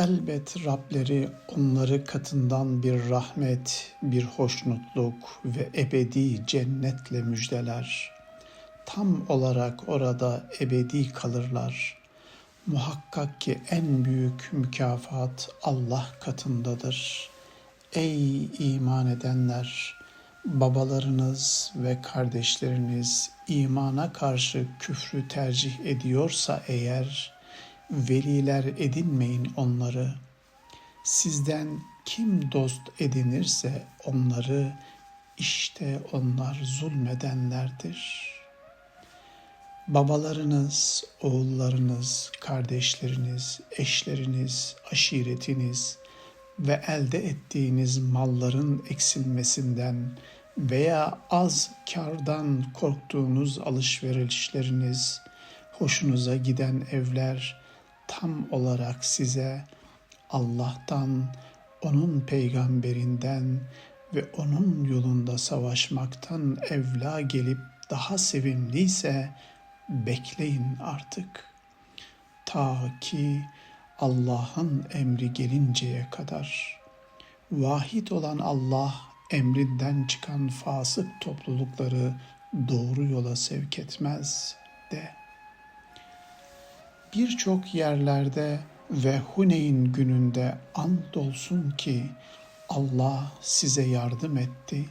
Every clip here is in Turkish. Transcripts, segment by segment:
Elbet Rableri onları katından bir rahmet, bir hoşnutluk ve ebedi cennetle müjdeler. Tam olarak orada ebedi kalırlar. Muhakkak ki en büyük mükafat Allah katındadır. Ey iman edenler! Babalarınız ve kardeşleriniz imana karşı küfrü tercih ediyorsa eğer, veliler edinmeyin onları. Sizden kim dost edinirse onları, işte onlar zulmedenlerdir. Babalarınız, oğullarınız, kardeşleriniz, eşleriniz, aşiretiniz ve elde ettiğiniz malların eksilmesinden veya az kardan korktuğunuz alışverişleriniz, hoşunuza giden evler tam olarak size Allah'tan, onun peygamberinden ve onun yolunda savaşmaktan evla gelip daha sevimliyse bekleyin artık. Ta ki Allah'ın emri gelinceye kadar. Vahid olan Allah emrinden çıkan fasık toplulukları doğru yola sevk etmez de. Birçok yerlerde ve Huneyn gününde andolsun ki Allah size yardım etti.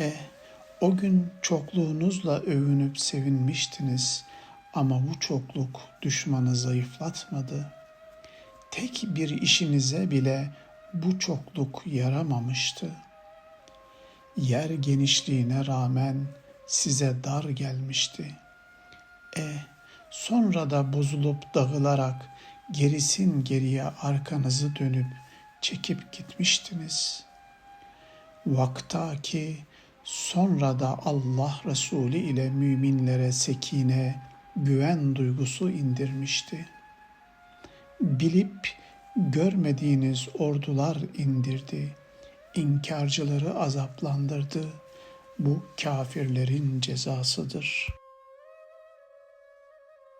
E o gün çokluğunuzla övünüp sevinmiştiniz ama bu çokluk düşmanı zayıflatmadı. Tek bir işinize bile bu çokluk yaramamıştı. Yer genişliğine rağmen size dar gelmişti. E sonra da bozulup dağılarak gerisin geriye arkanızı dönüp çekip gitmiştiniz. Vakta ki sonra da Allah Resulü ile müminlere sekine, güven duygusu indirmişti. Bilip görmediğiniz ordular indirdi, inkarcıları azaplandırdı. Bu kafirlerin cezasıdır.''